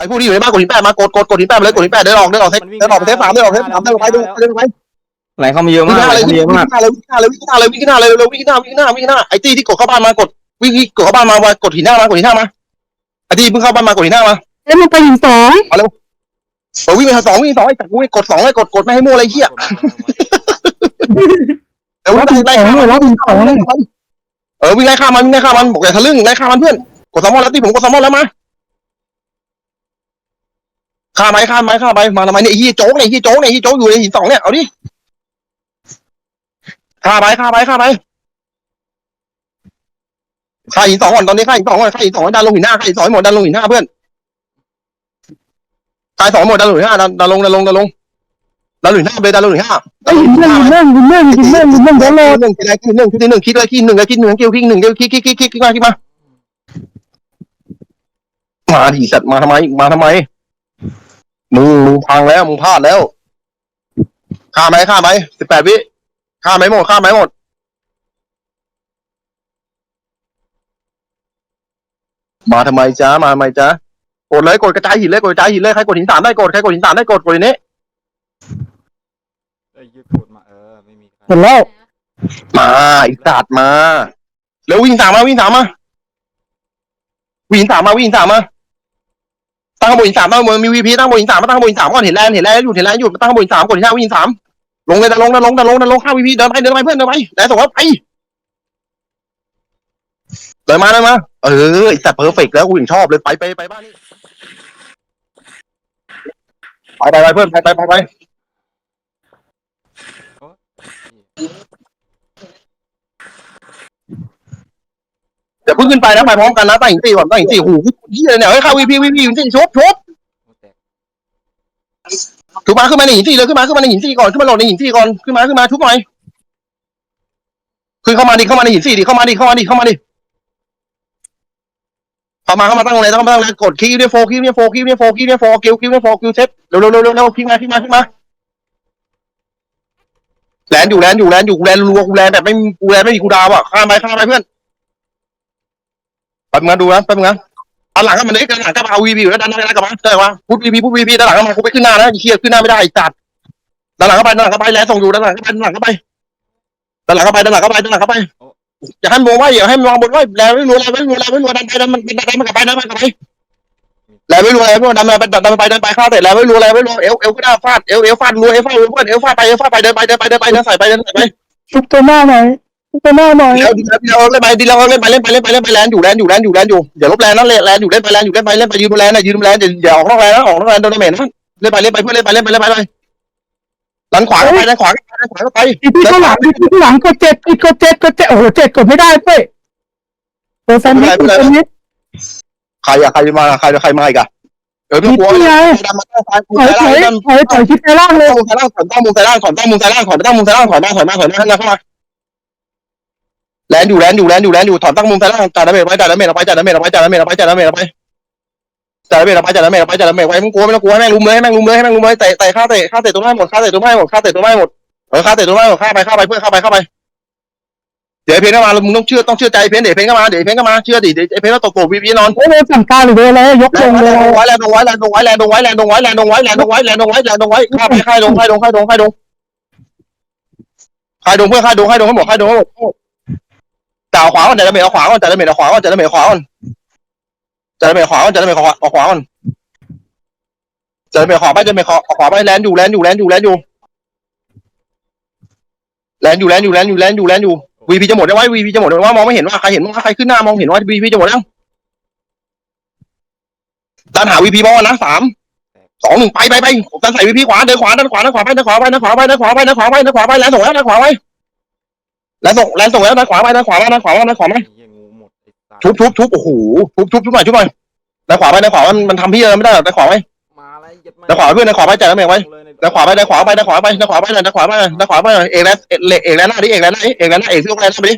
ไอ้ผู้ที่อยู่ในบ้านกดหินแปดมากดกดกดหินแปดไปเลยกดหินแปดเดินออกเดินออกเทปเดินออกเทปสามเดินออกเทปสามเดินออกไปเดินออกไปเดินออกไปไหลเข้ามาเยอะวิ่มางกหน้าไหลเลยเข้าวิ่มางเยอะหมากน้าเลยวิ่งหน้าเลยวิ่งหน้าเลยวิ่งหน้าเลยเร็วๆวิ่งหน้าวิ่งหน้าวิ่งหน้าวิ่งหน้าไอ้ตี้ที่กดเข้าบ้านมากดวิ่งกดเข้าบ้านมากดหินหน้ามากดหินหน้ามาไอ้ตี้เพิ่งเข้าบ้านมากดหินหน้ามาแล้วมันไปหินสองเออวิ่งไปทางสองวิ่งสองไอ้ตักกูกดสองเลยกดกดไม่ให้มั่วอะไรเหี้ยเออวิ่งไล่สองข้ามเลยแล้วหินสองเลยเออวิ่งไล่ข้ามมันวิ่งไล่ข้ามมันบอกอย่าทะลึ่งไล่ข้ามมันเพื่อนกดสมอแล้วตี้ผมกดสมอแล้วมา ข้าไปข้าไปข้าไปมาทำไมเนี่ยไอ้เหี้ยโจ๊กเนี่ยไอ้เหี้ยโจ๊กเนี่ยไอ้เหี้ยโจ๊กอยู่ในหินสองเนี่ยเอาดิข้าไปข้าไปข้าไปข้าหินสองก่อนตอนนี้ข้าหินสองก่อนข้าหินสองให้ดันลงหินหน้าข้าหินสองให้หมดดันลงหินหน้าเพื่อนขาหินสองหมดดันลงหินหน้าดันดันลงดันลงดันลงดันลงหินหน้าเลยดันลงหินหน้าไอ้หินหนึ่งหินหนึ่งหินหนึ่งหินหนึ่งหินหนึ่งเดี๋ยวโหลดหนึ่งคิดอะไรคิดหนึ่งคิดหนึ่งคิดเลยคิดหนึ่งคิดหนึ่งคิดคิดหนึ่งคิดคิดคิดคิดคิดมาคิดมามาดิสัตว์มาทำไมมาทำไม มึงมึงพังแล้วมึงพลาดแล้วฆ่าไหมฆ่าไหมสิบแปดวิฆ่าไหมหมดฆ่าไหมหมดมาทำไมจ้ามาทำไมจ้ากดเลยกดกระจายหินเลยกดกระจายหินเลยใครกดหินสามได้กดใครกดหินสามได้กดกดอย่างนี้ไอ้ยืดกดมาเออไม่มีใครเห็นแล้วมาอีสัตว์มาเร็ววิ่งสามมาวิ่งสามมาวิ่งสามมาวิ่งสามมา ตั้งขบวนหินสามตั้งขบวนมีวีพีตั้งขบวนหินสามมาตั้งขบวนหินสามก่อนเห็นแลนเห็นแลนหยุดเห็นแลนหยุดตั้งขบวนหินสามกดหินห้าวิ่งสามลงเลยเดินลงเดินลงเดินลงเดินลงข้าวีพีเดินไปเดินไปเพื่อนเดินไปแลนส่งว่าไปเดินมาเดินมาเออไอสัตว์เพอร์เฟกแล้วกูถึงชอบเลยไปไปไปบ้านนี้ไปไปไปเพื่อนไปไปไปไป เดี๋ยวเพิ่งขึ้นไปนะไปพร้อมกันนะตั้งหินสี่ก่อนตั้งหินสี่โอ้โหเฮียเนี่ยเฮ้ยเข้าวีพีวีพีหินสี่ชบชบโอ้แตกถูกมาขึ้นมาในหินสี่เลยขึ้นมาขึ้นมาในหินสี่ก่อนขึ้นมาโหลดในหินสี่ก่อนขึ้นมาขึ้นมาทุบหน่อยขึ้นเข้ามาดิเข้ามาในหินสี่ดิเข้ามาดิเข้ามาดิเข้ามาดิเข้ามาเข้ามาตั้งเลยตั้งตั้งเลยกดคีย์เนี่ยโฟคีย์เนี่ยโฟคีย์เนี่ยโฟคีย์เนี่ยโฟคิวคิวเนี่ยโฟคิวเซ็ตเร็วเร็วเร็วเร็วเร็วพิมพ์มาพิมพ์มาพิมพ์มาแลนอยู่แลนอยู่แลนอยู่กูแลนรัวกูแลนแบบไม่กูแลนไม่มีกูดาวอะข้ามไปข้ามไปเพื่อน แป๊บนึงนะดูนะแป๊บนึงนะอันหลังก็มันเลยกันหลังก็มาเอาวีพีอยู่แล้วดันหน้ากลับมาได้ปะพูดวีพีพูดวีพีด้านหลังก็มากูไปขึ้นหน้านะไอ้เคียขึ้นหน้าไม่ได้ไอ้จัดด้านหลังก็ไปด้านหลังก็ไปแล้วส่งอยู่ด้านหลังก็ไปด้านหลังก็ไปด้านหลังก็ไปด้านหลังก็ไปด้านหลังก็ไปอย่าให้มองไว้อย่าให้มองบนไว้แล้วไม่รู้แล้วไม่รู้แล้วไม่รู้ดันไปดันมันดันมันกลับไปดันมันกลับไปแล้วไม่รู้อะไรไม่รู้ดันไปดันไปดันไปข้าเสร็จแล้วไม่รู้อะไรไม่รู้เอวเอวก็ได้ฟาดเอวเอวฟาดรัวเอวฟาดรัวเอวฟาดไปเอวฟาดไปเดินไปเดินไปเดินไปเดินใส่ไปเดินใส่ไปชุบตัวหน้าหน่อย ชุบตัวหน้าหน่อยแล้วดีแล้วเล่นไปดีแล้วเล่นไปเล่นไปเล่นไปเล่นไปแลนอยู่แลนอยู่แลนอยู่แลนอยู่อย่าลบแลนนั่นแลนอยู่เล่นไปแลนอยู่เล่นไปเล่นไปยืนบนแลนนะยืนบนแลนอย่าออกนอกแลนนะออกนอกแลนโดนเมนนะเล่นไปเล่นไปเพื่อเล่นไปเล่นไปเล่นไปเลยดันขวาก็ไปดันขวาก็ไปดันขวาก็ไปอีกที่ข้างหลังอีกที่ข้างหลังกดเจ็ดอีกกดเจ็ดกดเจ็ดโอ้โหเจ็ดกดไม่ได้เว้ยเปิดแซนด์วิชเปิดแซนด์วิชใครอะใครมาใครใครมาอีกอะเออพี่กลัวดันมาตั้งซ้ายมุมถอยซ้ายถอยล่างถอยถอยคิดไปล่างเลยมุมซ้ายล่างถอนตั้งมุมซ้ายล่างถอนตั้งมุมซ้ายล่างถอนตั้งมุมซ้ายล่างถอนมาถอนมาถอนมาข้างหน้าเข้ามา แลนอยู่แลนอยู่แลนอยู่แลนอยู่ถอนตั้งมุมซ้ายล่างจ่ายดาเมจไปจ่ายดาเมจไปจ่ายดาเมจไปจ่ายดาเมจไปจ่ายดาเมจไปจ่ายดาเมจไปจ่ายดาเมจไปจ่ายดาเมจไว้มึงกลัวไม่ต้องกลัวให้แม่งลุมเลยให้แม่งลุมเลยให้แม่งลุมเลยเตะเตะฆ่าเตะฆ่าเตะตัวไม่หมดฆ่าเตะตัวไม่หมดฆ่าเตะตัวไม่หมดเออฆ่าเตะตัวไม่หมดฆ่าไปฆ่าไปเพื่อนฆ่าไปฆ่าไปเดี๋ยวเพนก็มามึงต้องเชื่อต้องเชื่อใจเพนเดี๋ยวเพนก็มาเดี๋ยวเพนก็มาเชื่อดิเดี๋ยวเพนก็ตกโกวีพีนอนโอ้โหสั่งการหรืออะไรยกลงด์เลยไว้แลนด์ไว้แลนด์ไว้แลนด์ไว้แลนด์ไว้แลนด์ไว้แลนด์ไว้แลนด์ลนด์ไว้แลนด์ลนด์ไว้ฆ่าไปฆ่าดงฆ่าดงฆ่าดงฆ่าดงฆ่าดงเพื่อฆ่าดงฆ่าดงให้หมดฆ่าดงให้หมด จ่าขวาก่อนจ่าดาเมจเอาขวาก่อนจ่าดาเมจเอาขวาก่อนจ่าดาเมจขวาก่อนจ่าดาเมจขวาก่อนจ่าดาเมจขวาเอาขวาก่อนจ่าดาเมจขวาไปจ่าดาเมจขวาขวาไปแลนด์อยู่แลนด์อยู่แลนด์อยู่แลนด์อยู่แลนด์อยู่แลนด์อยู่แลนด์อยู่แลนด์อยู่แลนอยู่วีพีจะหมดได้ไว้วีพีจะหมดได้ว่ามองไม่เห็นว่าใครเห็นว่าใครขึ้นหน้ามองเห็นว่าวีพีจะหมดแล้วดันหาวีพีบอลนะสามสองหนึ่งไปไปไปดันใส่วีพีขวาเดินขวาเดินขวาเดินขวาไปเดินขวาไปเดินขวาไปเดินขวาไปเดินขวาไปเดินขวาไปแลนส่งแล้วเดินขวาไป แลนส่งแลนส่งแล้วเดินขวาไปเดินขวาไปเดินขวาไปเดินขวาไปไอ้เหี้ยงูหมดไอ้สัตว์ทุบทุบทุบโอ้โหทุบทุบทุบหน่อยทุบหน่อยเดินขวาไปเดินขวามันมันทำพี่อะไรไม่ได้หรอกเดินขวาไป มาแล้วยัดมาเดินขวาไปเพื่อนเดินขวาไปจ่ายแล้วเมฆไว้เดินขวาไปเดินขวาไปเดินขวาไปเดินขวาไปเดินขวาไปเดินขวาไปเอกแลนเอกแลนหน้าดิเอกแลนหน้าเอกแลนหน้าเอกพี่ยกแลนหน้าไปดิ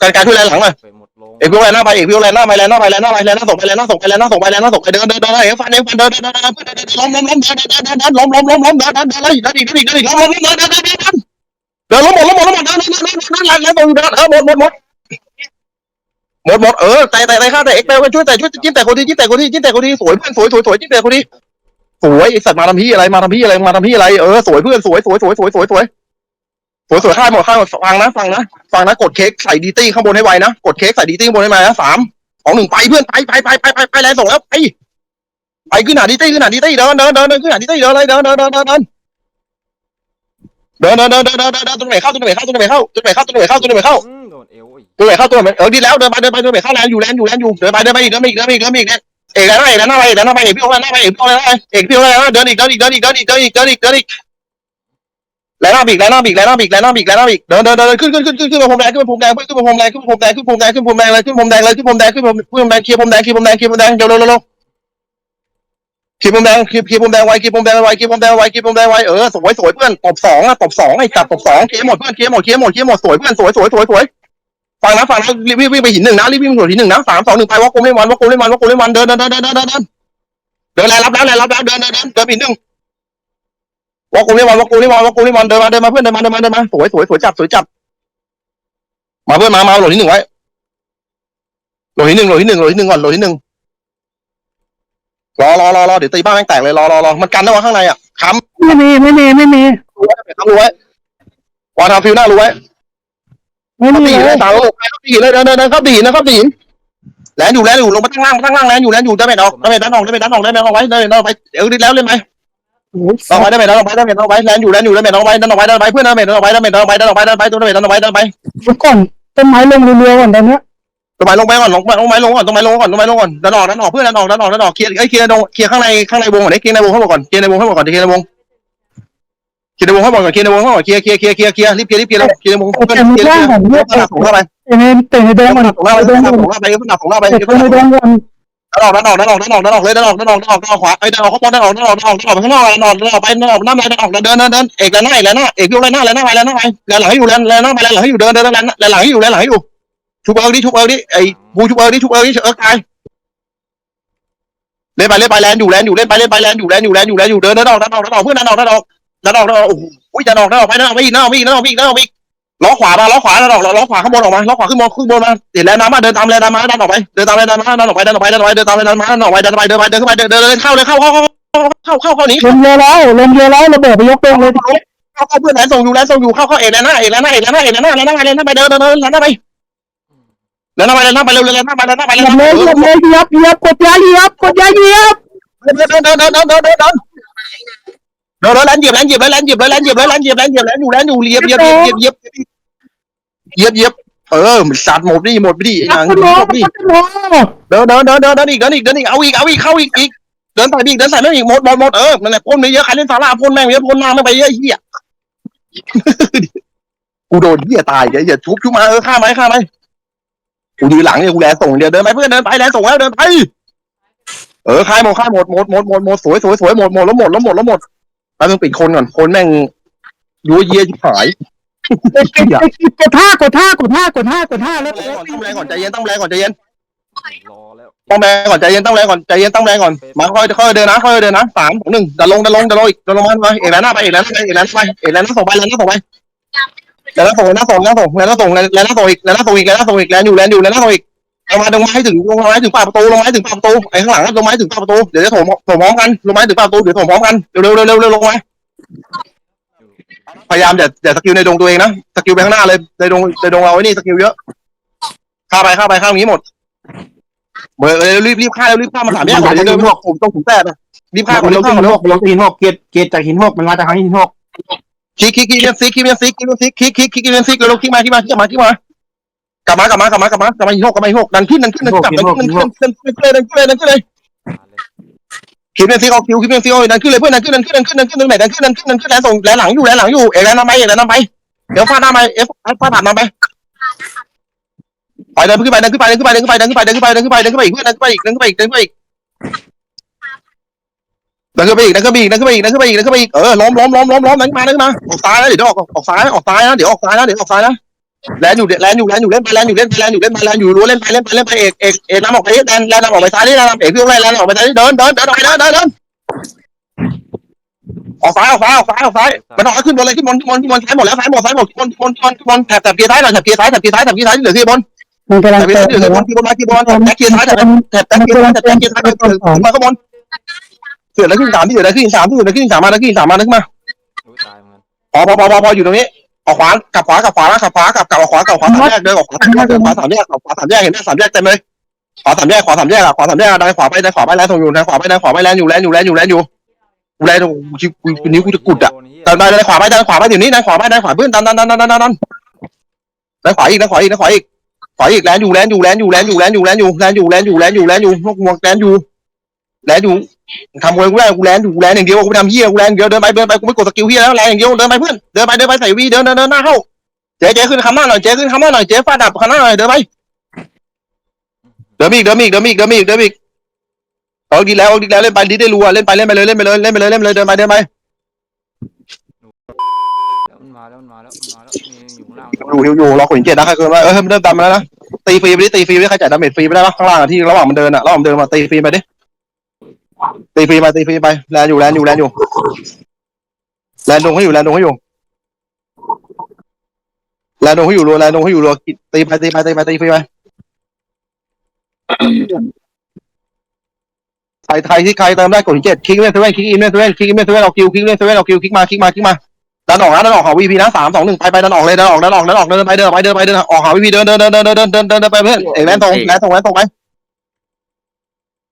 การการช่วยแลนหลังหน่อยไปหมดลงเอกพี่ยกแลนหน้าไปเอกพี่ยกแลนหน้าไปแลนหน้าไปแลนหน้าไปแลนหน้าส่งไปแลนหน้าส่งไปแลนหน้าส่งไปแลนหน้าส่งไปเดินเดินเดินเอกฟันเอกฟันเดินเดินเดินเดินเดินเดินล้มล้มล้มเดินเดินเดินเดินล้มล้มล้มล้มเดินเดินเดินเลยเดินอีกเดินอีกเดินอีกล้มล้มล้มเดินเดินเดินเดิน เดินเดินล้มหมดล้มหมดล้มหมดเดินเดินเดินเดินเดินเดินเออหมดหมดหมดหมดหมดเออแต่แต่แต่ข้าแต่เอ็กไปไปช่วยแต่ช่วยจิ้มแต่คนที่จิ้มแต่คนที่จิ้มแต่คนที่สวยเพื่อนสวยสวยสวยจิ้มแต่คนที่สวยไอสัตว์มาทำพี่อะไรมาทำพี่อะไรมาทำพี่อะไรเออสวยเพื่อนสวยสวยสวยสวยสวยสวยสวยสวยข้าหมดข้าหมดฟังนะฟังนะฟังนะกดเค้กใส่ดีตี้ข้างบนให้ไวนะกดเค้กใส่ดีตี้ข้างบนให้ไวนะสามสองหนึ่งไปเพื่อนไปไปไปไปไปไปแรงส่งแล้วไปไปขึ้นหาดีตี้ขึ้นหาดีตี้เดินเดินเดินขึ้นหาดีตี้เดินเลยเดินเดินเดินเดินเดิน เดินเดินเดินเดินเดินเดินเดินตัวไหนเข้าตัวไหนเข้าตัวไหนเข้าตัวไหนเข้าตัวไหนเข้าตัวไหนเข้าอืมโดนเอวอีกตัวไหนเข้าตัวไหนเออดีแล้วเดินไปเดินไปตัวไหนเข้าแลนอยู่แลนอยู่แลนอยู่เดินไปเดินไปอีกเดินไปอีกเดินไปอีกเดินไปอีกเนี่ยเอกแล้วเอกแล้วหน้าไปเอกแล้วหน้าไปเอกพี่โอ้แล้วหน้าไปเอกพี่โอ้แล้วเอกพี่โอ้แล้วเดินอีกเดินอีกเดินอีกเดินอีกเดินอีกเดินอีกเดินอีกแล้วหน้าบีกแล้วหน้าบีกแล้วหน้าบีกแล้วหน้าบีกแล้วหน้าบีกเดินเดินเดินขึ้นขึ้นขึ้นขึ้นขึ้นมาพรมแดงขึ้นมาพรมแดงขึ้นมาพรมแดงขึ้นมาพรมแดงขึ้นมาพรมแดงขึ้นมาพรมแดงเลยขึ้นพรมแดงเลยขึ้นพรมแดงขึ้นพรมขึ้นพรมแดงเคลียร์พรมแดงเคลียร์พรมแดงเคลียร์พรมแดงเคลียร์พรมแดงเร็วเร็วเร็วเคลิปมแดงคลิปคลิปมแดงไว้คลิปมแดงไว้คลิปมแดงไว้คลิปมแดงไว้เออสวยสวยเพื่อนตบสองอะตบสองไอ้จับตบสองเคลียหมดเพื่อนเคลียหมดเคลียหมดเคลียหมดสวยเพื่อนสวยสวยสวยสวยฟังนะฟังนะรีบวิ่งไปหินหนึ่งนะรีบวิ่งไปหินหนึ่งนะสามสองหนึ่งไปวอกกลมเล่นวันวอกกลมเล่นวันวอกกลมเล่นวันเดินเดินเดินเดินเดินเดินเดินแล้วรับแล้วแล้วรับแล้วเดินเดินเดินเดินไปหนึ่งวอกกลมเล่นวันวอกกลมเล่นวันวอกกลมเล่นวันเดินมาเดินมาเพื่อนเดินมาเดินมาเดินมาสวยสวยสวยจับสวยจับ มาเพื่อนมามาหลดที่หนึ่งไว้หลดที่หนึ่งหลดที่หนึ่งหลดที่หนึ่งก่อนหลดที่หนึ่ง รอรอรอรอเดี๋ยวตีบ้านแม่งแตกเลยรอรอรอมันกันได้ว่าข้างในอะค้ำไม่มีไม่มีไม่มีรู้ไว้ทำรู้ไว้วางทำฟิวหน้ารู้ไว้ไม่เข้ามีตีเลเลยยตามระบบไปเข้าตีเลยเดินเดินเดินเข้าตีนะเข้าตีแลนอยู่แลนอยู่ลงมาตั้งล่างตั้งล่างแลนอยู่แลนอยู่ได้ไหมดอกได้ไหมดันออกได้ไหมดันออกได้ไหมเอาไว้ได้ไหมเอาไว้เดี๋ยวดิแล้วเล่นไหมโอ้ยเอาไว้ได้ไหมดันออกไว้ได้ไหมดันออกไว้แลนอยู่แลนอยู่ได้ไหมดันออกไว้ดันออกไว้ดันออกไว้เพื่อนได้ไหมดันออกไว้ได้ไหมดันออกไว้ดันออกไว้ดันออกไว้ตัวได้ไหมดันออกไว้ดันออกไว้เดี๋ยวก่อนต้นไม้ลงเรือๆก่อนตอนเนี้ยต้นไม้ลงไปก่อนลงไปลงไม้ลงก่อนต้นไม้ลงก่อนต้นไม้ลงก่อนดันออกดันออกเพื่อนดันออกดันออกดันออกเคลียร์ไอ้เคลียร์เคลียร์ข้างในข้างในวงก่อนเคลียร์ในวงให้หมดก่อนเคลียร์ในวงให้หมดก่อนเคลียร์ในวงเคลียร์ในวงให้หมดก่อนเคลียร์ในวงให้หมดเคลียร์เคลียร์เคลียร์เคลียร์เคลียร์รีบเคลียร์รีบเคลียร์เคลียร์ในวงเพื่อนเคลียร์เคลียร์เพื่อนส่งเข้าไปเตะในเตะในแดงก่อนส่งเข้าไปเตะในแดงก่อนส่งเข้าไปส่งเข้าไปเตะในแดงก่อนดันออกดันออกดันออกดันออกดันออกเลยดันออกดันออกดันออกดันออกขวาไอ้ดันออกข้างบนดันออกดันออกดันออกดันออกไปข้างนอกดันออกดันออกไปดันออกหน้าไปดันออกเดินเดินเดินเอกแล้วหน้าเอกแล้วหน้าเอกพี่เลยหน้าแล้วหน้าไปแล้วหน้าไปแล้วหลังให้อยู่แล้วแล้วหน้าไปแล้วหลังให้อยู่เดินเดินแล้วแล้วหลังให้อยู่แล้วหลังให้อยู่ ชุบเอิร์ดิชุบเอิร์ดิไอ้บูชุบเอิร์ดิชุบเอิร์ดิเอิร์ตายเล่นไปเล่นไปแลนอยู่แลนอยู่เล่นไปเล่นไปแลนอยู่แลนอยู่แลนอยู่แลนอยู่เดินเดินออกเดินออกเดินออกเพื่อนเดินออกเดินออกเดินออกเดินออกโอ้โหเดินออกเดินออกไปเดินออกไปอีกเดินออกไปอีกเดินออกไปอีกเดินออกไปอีกล้อขวามาล้อขวาเดินออกล้อขวาข้างบนออกมาล้อขวาขึ้นบนขึ้นบนมาเห็นแล้วน้ำมาเดินตามแลนน้ำมาดินออกไปเดินตามแลนน้ำมาดินออกไปดินออกไปดินออกไปเดินตามแลนน้ำมาดินออกไปดินออกไปเดินไปเดินเข้าไปเดินเดินเข้าเลยเข้าเข้าเข้าเข้าเข้าเข้านี้ลงเรือแล้วลงเรือแล้วระเบิดไปยกเองเลยเข้าเข้าเพื่อนแลนส่งอยู่แลนส่งอยู่เข้าเข้าเอกแลนหน้าเอกแลนหน้าเอกแลนหน้าเอกแลนหน้าเอกแลนหน้าไปแลนหน้าไปเดินเดินเดินแลนหน้าไป แลนหน้าไปแลนหน้าไปเร็วแลนหน้าไปแลนหน้าไปแลนหหยัน้าบไปเลยหยับเลยเหยับเหยับกดยาเหยับกดยาเหยับเดินเดินเดินเดินเดินเดินเดินเดินเดินเดินแลนเหยียบแลนเหยียบแลนเหยียบแลนเหยียบแลนเหยียบแลนเหยียบแลนเหยียบแลนอยู่แลนอยู่เหยียบเหยียบเหยียบเหยียบเหยียบเหยียบเออสัตว์หมดดิหมดไปดิไอ้อันางพโนหมดดิอัพโนเดินเดินเดินเดินเดินอีกเดินอีกเดินอีกเอาอีกเอาอีกเข้าอีกอีกเดินใส่อีกเดินใส่แม่งอีกหมดหมดหมดเออนั่นแหละพ่นไปเยอะใครเล่นสาราพ่นแม่งเยอะพ่นหน้าไม่ไปเยอะเหี้ยกูโดนเหี้ยตายเดี๋ยวอย่าชุบชุบมาเออฆ่าไหมฆ่าไหม กูยืนหลังเนี่ยกูแลส่งเดียวเดินไปเพื่อนเดินไปแลส่งแล้วเดินไป เออฆ่ายหมดฆ่าหมดหมดหมดหมดหมดสวยสวยสวยหมดหมดแล้วหมดแล้วหมดแล้วหมดแล้วมึงปิดคนก่อนคนแม่งยัวเยียหายกดท่ากดท่ากดท่ากดท่ากดท่าแล้วต้องแรงก่อนใจเย็นต้องแรงก่อนใจเย็นรอแล้วต้องแรงก่อนใจเย็นต้องแรงก่อนใจเย็นต้องแรงก่อนมาค่อยค่อยเดินนะค่อยเดินนะสามสองหนึ่งดันลงดันลงดันลงอีกดันลงมาเอกแล้วหน้าไปเอกแล้วไปเอกแล้วไปเอกแล้วหน้าส่งไปแล้วหน้าส่งไป แล้วหน้าส่งแล้วหน้าส่งแล้วส่งแล้วหน้าส่งแล้วหน้าส่งอีกแล้วหน้าส่งอีกแล้วหน้าส่งอีกแล้วอยู่แล้วอยู่แล้วหน้าส่งอีกลงมาลงมาให้ถึงลงมาให้ถึงปากประตูลงมาให้ถึงปากประตูไอ้ข้างหลังลงมาให้ถึงปากประตูเดี๋ยวจะโถมโถมพร้อมกันลงมาให้ถึงปากประตูเดี๋ยวโถมพร้อมกันเร็วเร็วเร็วเร็วเร็วลงมาพยายามอย่าอย่าสกิลในดงตัวเองนะสกิลไปข้างหน้าเลยในดงในดงเราไอ้นี่สกิลเยอะข้าไปข้าไปข้านี้หมดเบอร์รีบรีบฆ่าแล้วรีบฆ่ามาสามแยกก่อนเดินพวกผมต้องถึงแปดนะรีบฆ่าก่อนมันรีลบงฆ่าที่ก่อนหินหกมันลงที่หินหกเกียรเกียรจากหินหกมันมาจากทางหินหก ขี้ขี้คิกเลียนซิกคิกเลียนซิกคิเลียนซิขี้กคิกคิกเลียนซิกแล้วลงคิกมาคิกมาขี้มาขี้มากลับมากลับมากลับมากลับมากลับมาอีกหกกลับมาอีกหกดันขึ้นดันขึ้นดันกลับดันขึ้นดันขึ้นดันขึ้นดันขึ้นเดันขึ้นเลยคิกเลียนซิกออกคิวคิกเลียนซิออกดันขึ้นเลยเพื่อนดันขึ้นดันขึ้นดันขึ้นดันขึ้นตรงไหนดันขึ้นดันขึ้นดันขึ้นแล้วส่งแล้วหลังอยู่แล้วหลังอยู่เอกแล้วนำไปเอกแล้วนำไปเดี๋ยวฟาดหน้าไปเอฟฟาดผ่นนำไปไปเดินขึ้นไปเดินขึ้นไปเดินขึ้นไปเดินขึ้นไปเดินขึ้นไปเดินขึ้นไปเดินขึ้นไปอีกเาเดินขึ้นไปอีกเดินขึ้นไปอีกเดินขึ้นไปอีก ดันขึ้นไปอีกดันขึ้นไปอีกดันขึ้นไปอีกดันขึ้นไปอีกดันขึ้นไปอีกเออล้มล้มล้มล้มล้มดันมาดันมาออกซ้ายนะเดี๋ยวออกออกซ้ายออกซ้ายนะเดี๋ยวออกซ้ายนะเดี๋ยวออกซ้ายนะแลนอยู่แลนอยู่แลนอยู่เล่นไปแลนอยู่เล่นไปแลนอยู่เล่นไปแลนอยู่รู้เล่นไปเล่นไปเล่นไปเอกเอกเอกน้ำออกไปแลนแลนน้ำออกไปซ้ายนี่แลนน้ำเอกพี่อะไรแลนออกไปซ้ายเดินเดินเดินออกไปเดินเดินเดินออกซ้ายออกซ้ายออกซ้ายออกซ้ายมันออกขึ้นบนเลยขึ้นบนขึ้นบนขึ้นบนซ้ายหมดแล้วซ้ายหมดซ้ายหมดบนบนบนบนแถบแถบเกียร์ซ้ายหน่อยแถบเกียร์ซ้ายแถบเกียร์ซ้ายแถบเกียร์ซ้ายเหลือเกียร์บนมันกำลังแต่พี่เติเดี๋ยวมคนที่บนมาที่บนแท็กเกียร์ซ้ายแท็กแท็กแท็กเกียร์ซ้ายแท็กเกียร์ซ้ายขึ้นมาข้างบน เสือแล้วขึ้นสามที่อยู่แล้วขึ้นสามที่อยู่แล้วขึ้นสามมาแล้วขึ้นสามมาแล้วขึ้นมาอุ้ยตายเหมือนกันพอพอพอพอพออยู่ตรงนี้ออกขวากลับขวากลับขวาแล้วขับขวากลับกลับขวากลับขวาสามแยกเดินออกขวาสามแยกเดินขวาสามแยกขวาสามแยกเห็นไหมสามแยกเต็มเลยขวาสามแยกขวาสามแยกอะขวาสามแยกดันขวาไปดันขวาไปแล้วตรงอยู่ดันขวาไปดันขวาไปแลนอยู่แลนอยู่แลนอยู่แลนอยู่กูแลนกูนิ้วกูจะกุดอะโนเหี้ยดันไปดันขวาไปดันขวาไปเดี๋ยวนี้ดันขวาไปดันขวาเพื่อนดันดันดันดันดันดันดันดันขวาอีกดันขวาอีกดันขวาอีกขวาอีกแลนอยู่แลนอยู่แลนอยู่แลนอยู่แลนอยู่แลนอยู่แลนอยู่แลนอยู่แลนอยู่แลนอยู่พวกมวงแลนอยู่แลนอยู่ ทำกูกูแลนกูแลนอยู่กูแลนอย่างเดียวกูทำเฮียกูแลนเดียวเดินไปเดินไปกูไม่กดสกิลเฮียแล้วแลนอย่างเดียวเดินไปเพื่อนเดินไปเดินไปใส่วีเดินเดินเดินหน้าเข้าเจ๊เจ๊ขึ้นคำหน้าหน่อยเจ๊ขึ้นคำหน้าหน่อยเจ๊ฟาดดับคำหน้าหน่อยเดินไปเดินอีกเดินอีกเดินอีกเดินอีกเดินอีกเอาดีแล้วเอาดีแล้วเล่นไปดีได้รัวเล่นไปเล่นไปเลยเล่นไปเลยเล่นไปเลยเล่นไปเลยเดินไปเดินไปแล้วมันมาแล้วมันมาแล้วมันมาแล้วมีอยู่ข้างล่างอยู่อยู่อยู่รอขนเจ็ดนะใครเกินว่าเออมันเริ่มตามมาแล้วนะตีฟรีไปดิตีฟรีไปดิใครจ่ายดาเมจฟรีไปได้ปะข้างล่างอะที่ระหว่างมันเดินอะระหว่างมันเดินมาตีฟรีไปดิ ตีฟรีไปตีฟรีไปแลนอยู่แลนอยู่แลนอยู่แลนดงให้อยู่แลนดงให้อยู่แลนดงให้อยู่รัวแลนดงให้อยู่รัวตีไปตีไปตีไปตีฟรีไปไทยไทยที่ใครเติมได้กดถึงเจ็ดคลิกเล่นเซเว่นคลิกอินเล่นเซเว่นคลิกอินเล่นเซเว่นเอาคิวคลิกเล่นเซเว่นเอาคิวคลิกมาคลิกมาคลิกมาดันออกนะดันออกหาวีพีนะสามสองหนึ่งไปไปดันออกเลยดันออกดันออกดันออกเดินไปเดินไปเดินไปเดินออกหาวีพีเดินเดินเดินเดินเดินเดินไปเพื่อนเอ็งแลนตรงแลนตรงแลนตรงไป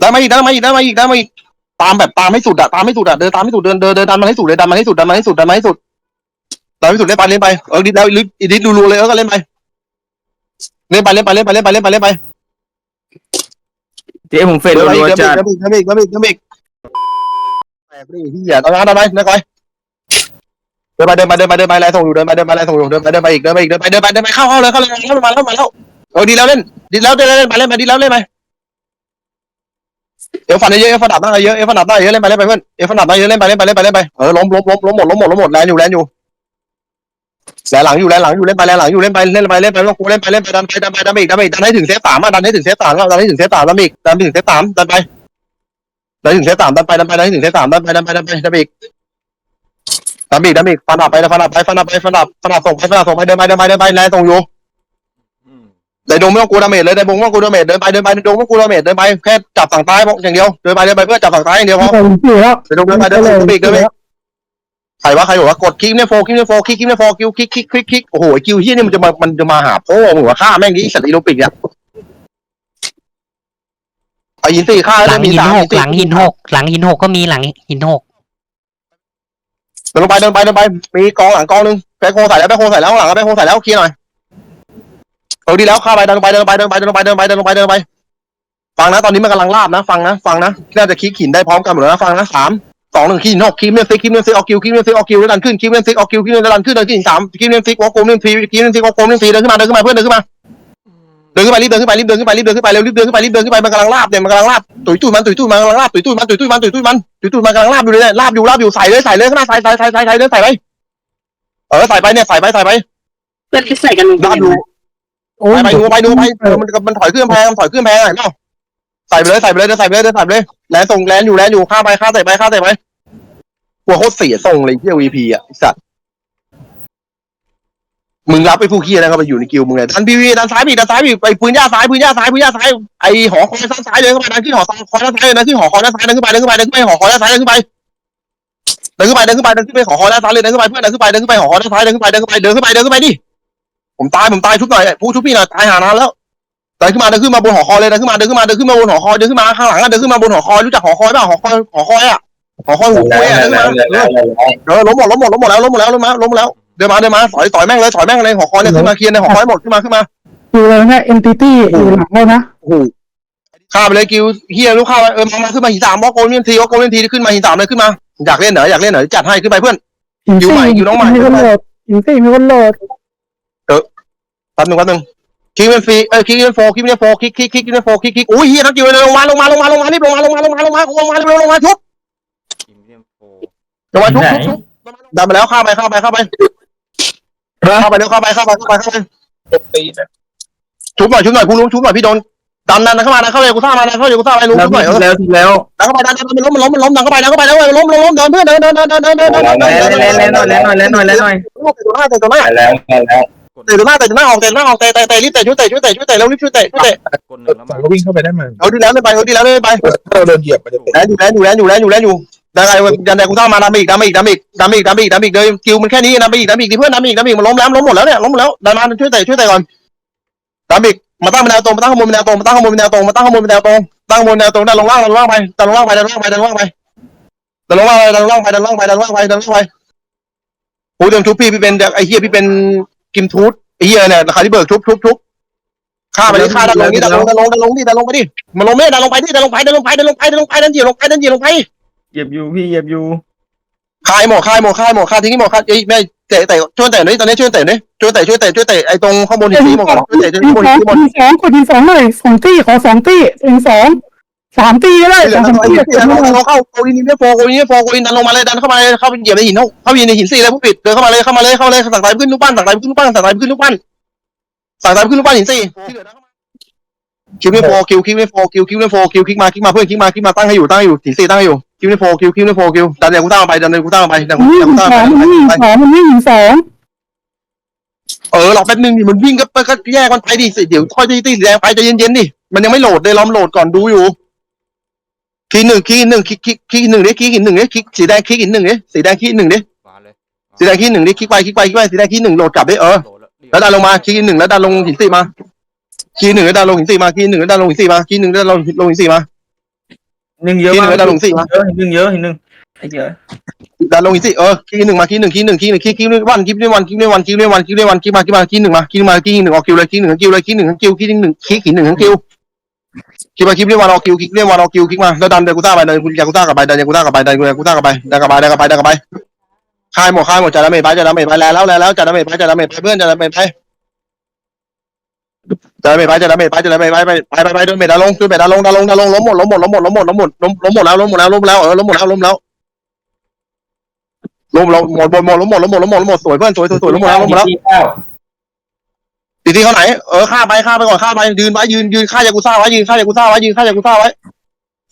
ได้มาอีกได้มาอีกได้มาอีกได้มาอีกตามแบบตามให้สุดอะตามให้สุดอะเดินตามให้สุดเดินเดินเดินดันมาให้สุดเลยดันมาให้สุดดันมาให้สุดดันมาให้สุดดันให้สุดเล่นไปเล่นไปเออดิแล้วดิดิดูรัวเลยเออก็เล่นไปเล่นไปเล่นไปเล่นไปเล่นไปเล่นไปเล่นไปเจ๊ผมเฟดเดินไปรัวอีกๆจัดเดินไปอีกเดินไปอีกเดินไปอีกแตกดิเหี้ยตอนนั้นเดินไปเดินไปเดินไปเดินไปเดินไปเดินไปไล่ส่งอยู่เดินไปเดินไปไล่ส่งอยู่เดินไปเดินไปอีกเดินไปอีกเดินไปเดินไปเดินไปเข้าเข้าเลยเข้าเลยเข้ามาแล้วมาแล้วเออดีแล้วเล่นดีแล้วเล่นเล่นไปเล่นไปดีแล้วเล่นไป เอฟฟันเยอะเอฟฟันดับได้เยอะเอฟฟันดับได้เยอะเล่นไปเล่นไปเพื่อนเอฟฟันดับได้เยอะเล่นไปเล่นไปเล่นไปเล่นไปเออล้มล้มล้มล้มหมดล้มหมดล้มหมดแลนอยู่แลนอยู่แลนหลังอยู่แลนหลังอยู่เล่นไปแลนหลังอยู่เล่นไปเล่นไปเล่นไปต้องกูเล่นไปเล่นไปดันไปดันไปดันไปอีกดันไปอีกดันให้ถึงเซตสามอะดันให้ถึงเซตสามแล้วดันให้ถึงเซตสามดันอีกดันไปถึงเซตสามดันไปดันถึงเซตสามดันไปดันไปดันให้ถึงเซตสามดันไปดันไปดันไปดันไปอีกดันไปอีกดันไปอีกฟันดับไปฟันดับไปฟันดับไปฟันดับฟันดับส่งไปฟันดับส่งไปเดินไปเดินไปเดินไปแลนตรงอยู่ อืมเลยดงไม่ต้องกลัวดาเมจเลยเลยดงไม่ต้องกลัวดาเมจเดินไปเดินไปดงไม่ต้องกลัวดาเมจเดินไปแค่จับฝั่งซ้ายอย่างเดียวเดินไปเดินไปเพื่อจับฝั่งซ้ายอย่างเดียวพอผมอยู่แล้วเดินเดินไปเดินไปเดินไปอีกเดินไปอีกใครวะใครบอกว่ากดคลิกเนี่ยโฟคลิกเนี่ยโฟคลิกคลิกเนี่ยโฟคิวคลิกคลิกคลิกคลิกโอ้โหคิวเฮียนี่มันจะมามันจะมาหาพ่อมึงวะฆ่าแม่งดิสัตว์อีโรปิกเนี่ยไอ้ยินสี่ฆ่าหลัได้งมีหินสามหกหลังหินหกหลังหินหกก็มีหลังหินหกเดินลงไปเดินไปเดินไปมีกองหลังกองนึงแบคโฮใส่แล้วแบคโฮใส่แล้วข้างหลังแบคโฮใส่แล้วเคลียร์หน่อย เออดีแล้วฆ่าไปเดินลงไปเดินลงไปเดินลงไปเดินลงไปเดินลงไปเดินลงไปเดินลงไป ฟังนะ ตอนนี้มันกำลังลาบนะ ฟังนะฟังนะน่าจะคลิกหินได้พร้อมกันหมดแล้วนะฟังนะสามสองหนึ่งคลิกหินหกคลิกเล่นซิกคลิกเล่นซิกออกคิวคลิกเล่นซิกออกคิวแล้วดันขึ้นคลิกเล่นซิกออกคิวคลิกเล่นแล้วดันขึ้นเดินขึ้นสามคลิกเล่นซิกวอลโกมเล่นทีคลิกเล่นซิกวอลโกมเล่นทีเดินขึ้นมาเดินขึ้นมาเพื่อนเดินขึ้นมาเดินขึ้นไปรีบเดินขึ้นไปรีบเดินขึ้นไปรีบเดินขึ้นไปเร็วรีบเดินขึ้นไปรีบเดินขึ้นไปมันกำลังลาบเนี่ยมันกำลังลาบตุยตุยมันตุยตุยมันกำลังลาบตุยตุยมันตุยตุยมันตุยตุยมันตุยตุยมันกำลังลาบอยู่เลยเนี่ยลาบอยู่ลาบอยู่ใส่เลยใส่เลยข้างหน้าใส่ใส่ใส่ใส่ใส่เลยใส่ไปเออใส่ไปเนี่ยใส่ไปใส่ไปเพื่อนที่ใส่กันลาบอยู่ โอ้ยไปไปดูไปดูไปเออมันมันถอยเครื่องแพงมันถอยเครื่องแพงเห็นเปล่าใส่ไปเลยใส่ไปเลยเดินใส่ไปเลยเดินใส่ไปเลยแลนส่งแลนอยู่แลนอยู่ข้าไปข้าใส่ไปข้าใส่ไปกลัวโคตรเสียส่งเลยเที่ยววีพีอะไอ้สัตว์มึงรับไปผู้ขี้อะไรก็ไปอยู่ในกิวมึงเลยดันพีวีดันซ้ายบีดันซ้ายบีไปปืนย่าซ้ายปืนย่าซ้ายปืนย่าซ้ายไอหอคอยซ้ายซ้ายเดินเข้าไปดันขึ้นหอคอยด้านซ้ายเดินขึ้นหอคอยด้านซ้ายเดินขึ้นไปเดินขึ้นไปเดินขึ้นไปหอคอยด้านซ้ายเดินขึ้นไปเดินขึ้นไปเดินขึ้นไปเดินขึ้นไปหอคอยด้านซ้ายเลยเดินขึ้นไปเพื่อนเดินขึ้นไปเดินขึ้นไปหอคอยด้านซ้ายเดินขึ้นไปเดินขึ้นไปเดินขึ้นไปเดินขึ้นไปดิ ผมตายผมตายชุบหน่อยผู้ชุบพี่หน่อยตายหานานแล้วเดินขึ้นมาเดินขึ้นมาบนหอคอยเลยเดินขึ้นมาเดินขึ้นมาเดินขึ้นมาบนหอคอยเดินขึ้นมาข้างหลังเดินขึ้นมาบนหอคอยรู้จักหอคอยเปล่าหอคอยหอคอยอะหอคอยหูแล้วคุยอะแล้เดินวขึ้นแล้วมาแล้วเออล้มหมดล้มหมดล้มหมดแล้วล้มหมดแล้วล้มแล้วล้มแล้วเดินมาเดินมาถอยถอยแม่งเลยถอยแม่งเลยหอคอยเนี่ยขึ้นมาเคลียร์ในหอคอยหมดขึ้นมาขึ้นมาอยู่เลยนะเอ็นติตี้อยู่หลังเรานะโอ้โหข้าไปเลยกิวเฮียลูกข้าไปเออมามาขึ้นมาหินสามบล็อกโกลเมนทีบล็อกโกลเมนทีขึ้นมาหินสามเลยขึ้นมาอยากเล่นเหรออยากเล่นเหรอจัดให้ขึ้นไปเพื่อนอินอยู่ซี่ใหม่อยู่น้องใหม่มีคนโหลดอินซี่มีคนโหลด แป๊บนึงแป๊บนึงคิกเป็นฟรีเออคิกเป็นโฟคิกเป็นโฟคิกคิกคิกเป็นโฟคิกคิกอุ้ยเฮียนักกิวเลยลงมาลงมาลงมาลงมารีบลงมาลงมาลงมาลงมาลงมาลงมาลงมาชุบอิมเดียมโฟลงมาชุบชุบชุบดันมาแล้วเข้าไปเข้าไปเข้าไปเข้าไปเร็วเข้าไปเข้าไปเข้าไปเข้าไปชุบหน่อยชุบหน่อยกูรู้ชุบหน่อยพี่โดนดันดันเข้ามาดันเข้าไปกูซ่ามาดันเข้าไปกูซ่าไปรู้แล้วชุบหน่อยเออแล้วแล้วดันเข้าไปดันดันมันล้มมันล้มมันล้มดันเข้าไปดันเข้าไปแล้วล้มล้มล้มเดินเพื่อนเดินเดินเดินเดินเดินเดินเดินเดินแล้วแล้วแล้วหน่อยแล้วหน่อยแล้วหน่อยแล้วหน่อยเตะตัวหน้าเตะตัวหน้าแล้วแล้วเตะตัวหน้าเตะตัวหน้าออกเตะตัวหน้าออกเตะเตะเตะรีบเตะช่วยเตะช่วยเตะช่วยเตะเร็วรีบช่วยเตะช่วยเตะกดหนึ่งแล้วฝั่มางก็วิ่งเข้าไปได้มั้งเอาดีแล้วเลยไปเอาดีแล้วเลยไปเราเดินเหยียบมันจะแลนอยู่แลนอยู่แลนอยู่แลนอยู่แลนอยู่ได้ไงยันแดงกูซ่ามาดันไปอีกดันไปอีกดันไปอีกดันไปอีกดันไปอีกดันไปอีกเดินคิวมันแค่นี้ดันไปอีกดันไปอีกดิเพื่อนดันไปอีกดันไปอีกมันล้มแล้วล้มหมดแล้วเนี่ยล้มหมดแล้วดันมาช่วยเตะช่วยเตะก่อนดันไปอีกมาตั้งเป็นแนวตรงมาตั้งข้างบนเป็นแนวตรงมาตั้งข้างบนเป็นแนวตรงมาตั้งข้างบนเป็นแนวตรงตั้งข้างบนแนวตรงดันลงล่างดันลงล่างไปดันลงล่างไปดันลงล่างไปดันลงล่างไปดันลงล่างไปดันลงล่างไปดันลงล่างไปดันลงล่างไปดันลงล่างไปโอ้เดิมชุบพี่พี่เป็นไอ้เฮียพี่เป็น กิมทูธไอ้เฮียเนี่ยราคาที่เบิกชุบชุบชุบฆ่าไปดิฆ่าดันลงนี่ดันลงดันลงดันลงดิดันลงไปดิมันลงไม่ดันลงไปดิดันลงไปดันลงไปดันลงไปดันลงไปดันเหยียบลงไปดันเหยียบลงไปเหยียบอยู่พี่เหยียบอยู่คายหมอคายหมอคายหมอคายทิ้งหมอคายเอ้ยแม่เตะเตะช่วยเตะหน่อยตอนนี้ช่วยเตะหน่อยช่วยเตะช่วยเตะช่วยเตะไอ้ตรงข้างบนหินสีหมดก่อนช่วยเตะช่วยดีบนสองหินสีหมดดีสองกดดีสองเลยสองตีขอสองตีหนึ่งสอง สามตีก็ได้เหลืสอองไอ้ตีเหี้ยเจ็ดเราเลยเข้าโกลินนี่โฟโกลินนี่โฟโกลินดันลงมาเลยดันเข้ามาเลยเข้าเหยียบในหินเข้าเข้าเหยียบในหินสีเลยผู้ปิดเดินเข้ามาเลยเข้ามาเลยเข้ามาเลยสั่งสายขึ้นลูกปั้นสั่งสายขึ้นลูกปั้นสั่งสายขึ้นลูกปั้นสั่งสายขึ้นลูกปั้นหินสีคิวไม่โฟคิวคิวไม่โฟคิวคิวไม่โฟคิวคิกมาคิกมาเพื่อนคิกมาคิกมาตั้งให้อยู่ตั้งให้อยู่หินสีตั้งให้อยู่คิวไม่โฟคิวคิวไม่โฟคิวดันเดี๋ยวกูตั้งไปดันเดี๋ยวกูตั้งไปดันมันวิ่งกูสตั้องงไปมันวิ่งสองมันวิ่งสองเออรอแป๊บนึงดิมันวิ่งก็ก็แยกมันไปดิเดี๋ยวค่อยตีตีแดงไปใจเย็นๆดิมันยังไม่โหลดเลยล้อมโหลดก่อนดูอยู่ คีย์หนึ่งคีย์หนึ่งคีย์คีย์คีย์หนึ่งดิคีย์หินหนึ่งดิคีย์สีแดงคีย์หินหนึ่งดิสีแดงคีย์หนึ่งดิบานเลยสีแดงคีย์หนึ่งดิคีย์ไปคีย์ไปคีย์ไปสีแดงคีย์หนึ่งโหลดกลับดิเออโหลดแล้วดันลงมาคีย์หนึ่งแล้วดันลงหินสี่มาคีย์หนึ่งแล้วดันลงหินสี่มาคีย์หนึ่งแล้วดันลงหินสี่มาคีย์หนึ่งแล้วดันลงลงหินสี่มา หนึ่งเยอะคีย์หมานึ่กงแล้วดันลงสี่มา เยอะหนึ่งเยอะหนึ่งไอ้เยอะดันลงหินสี่เออคีย์หนึ่งมาคีย์หนึ่งคีย์หนึ่งคีย์หนึ่งคีย์คีย์วันคีย์วันคีย์วันคีย์วันคีย์วันคีย์มาคีย์มาคีย์หนึ่งมาคีย์มาคีย์หนึ่งออกคิวเลยคีย์หนึ่งคิวเลยคีย์หนึ่งคิวคีย์หนึ่งคีย์หินหนึ่งคิว คิดมาคิดเรียกวันอคิวคิดเรียกวันอคิวคิดมาแล้วดันเดกูต้าไปเดินคุณยากูต้ากลับไปเดินยากูต้ากลับไปเดินยากูต้ากลับไปเดินกลับไปเดินกลับไปเดินกลับไปคายหมดคายหมดจัดดาเมจไปจัดดาเมจไปแล้วแล้วแล้วจัดดาเมจไปจัดดาเมจไปเพื่อนจัดดาเมจไปจัดดาเมจไปจัดดาเมจไปจัดดาเมจไปไปไปไปไปเดินเมจดาลงเดินเมจดาลงดาลงดาลงล้มหมดล้มหมดล้มหมดล้มหมดล้มหมดล้มหมดแล้วล้มหมดแล้วล้มแล้วเออล้มหมดแล้วล้มแล้วล้มล้มหมดหมดหมดล้มหมดล้มหมดล้มหมดล้มหมดสวยเพื่อนสวยสวยสวยล้มหมดแล้วล้มหมดแล้ว ตีที่เขาไหนเออฆ่าไปฆ่าไปก่อนฆ่าไปยืนไว้ยืนยืนฆ่ายากุซ่าไว้ยืนฆ่ายากุซ่าไว้ยืนฆ่ายากุซ่าไว้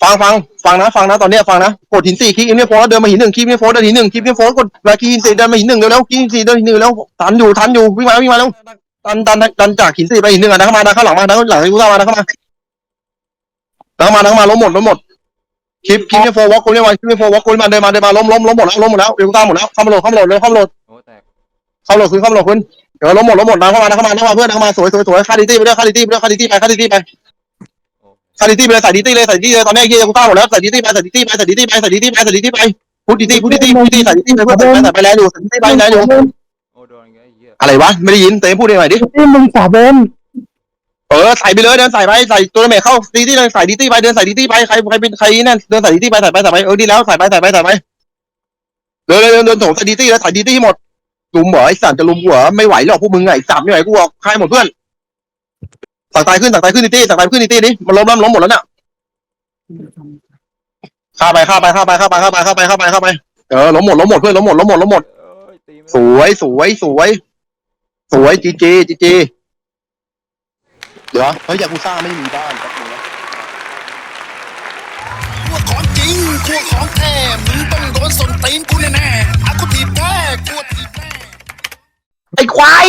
ฟังฟังฟังนะฟังนะตอนเนี้ยฟังนะกดหินสี่คลิกอินเนอร์โฟแล้วเดินมาหินหนึ่งคลิกอินเนอร์โฟเดินหินหนึ่งคลิกอินเนอร์โฟกดมาคลิกหินสี่เดินมาหินหนึ่งเร็วๆคลิกหินสี่เดินหินหนึ่งแล้วทันอยู่ทันอยู่วิ่งมาวิ่งมาแล้วดันดันดันจากหินสี่ไปหินหนึ่งอะดันเข้ามาดันเข้าหลังมาดันเข้าหลังยากุซ่ามาดันเข้ามาดันเข้ามาดันเข้ามาล้มหมดล้มหมดคลิปคลิปอินเนอร์โฟวอล์กกูเรียกว่าคลิปอินเนอร์โฟวอล์กกูมาเดินมาเดินมาล้มล้มล้มหมดแล้วล้มหมดแล้วยากุซ่าหมดแล้วเข้ามาโหลดเข้ามาโหลดเลยเข้ามาโหลดเข้าโหลดขึ้นเข้ามาโหลดขึ้น เดี๋ยวล้มหมดล้มหมดนะเข้ามานะเข้ามาเข้ามาเพื่อนเข้ามาสวยสวยสวยคาดิตี้ไปด้วยคาดิตี้ไปด้วยคาดิตี้ไปคาดิตี้ไปคาดิตี้ไปเลยใส่ดิตี้เลยใส่ดิตี้เลยตอนนี้เฮียกูต้าหมดแล้วใส่ดิตี้ไปใส่ดิตี้ไปใส่ดิตี้ไปใส่ดิตี้ไปใส่ดิตี้ไปพูดดิตี้พูดดิตี้พูดดิตี้ใส่ดิตี้ไปเพื่อนใส่ไปใส่ไปแล้วอยู่ใส่ดิตี้ไปแล้วอยู่อะไรวะไม่ได้ยินเต้พูดหน่อยดิที่มึงขวาบนเออใส่ไปเลยเดินใส่ไปใส่ตัวเมฆเข้าดิตี้เลยใส่ดิตี้ไปเดินใส่ดิตี้ไปใครใครเป็นใครนั่นเดินใส่ดิตี้ไปใส่ไปใส่ไปเออดีแล้วใส่ไปใส่ไปใส่ไปเดินเดินเดินโถใส่ดิตี้แล้วใส่ดิตี้หมด ลุมเหรอไอ้สัตว์จะลุมกูเหัวไม่ไหวหรอกพวกมึงไอ้สัตว์ไม่ไหวกูออกใครหมดเพื่อนสั่งตายขึ้นสั่งตายขึ้นดิตี้สั่งตายขึ้นดิตี้ดิมันล้มล้มล้มหมดแล้วเนี่ยฆ่าไปฆ่าไปฆ่าไปฆ่าไปฆ่าไปฆ่าไปฆ่าไปฆ่าไปเออล้มหมดล้มหมดเพื่อนล้มหมดล้มหมดล้มหมด เอ้ยตีไม่สวยสวยสวย สวยจีจีจีจีเดี๋ยวเฮ้ยยากูซ่าไม่มีบ้านแป๊บนึงนะ พวกของจริงพวกของแท้มึงต้องโดนสนตีนกูแน่ๆ ไอ้ควาย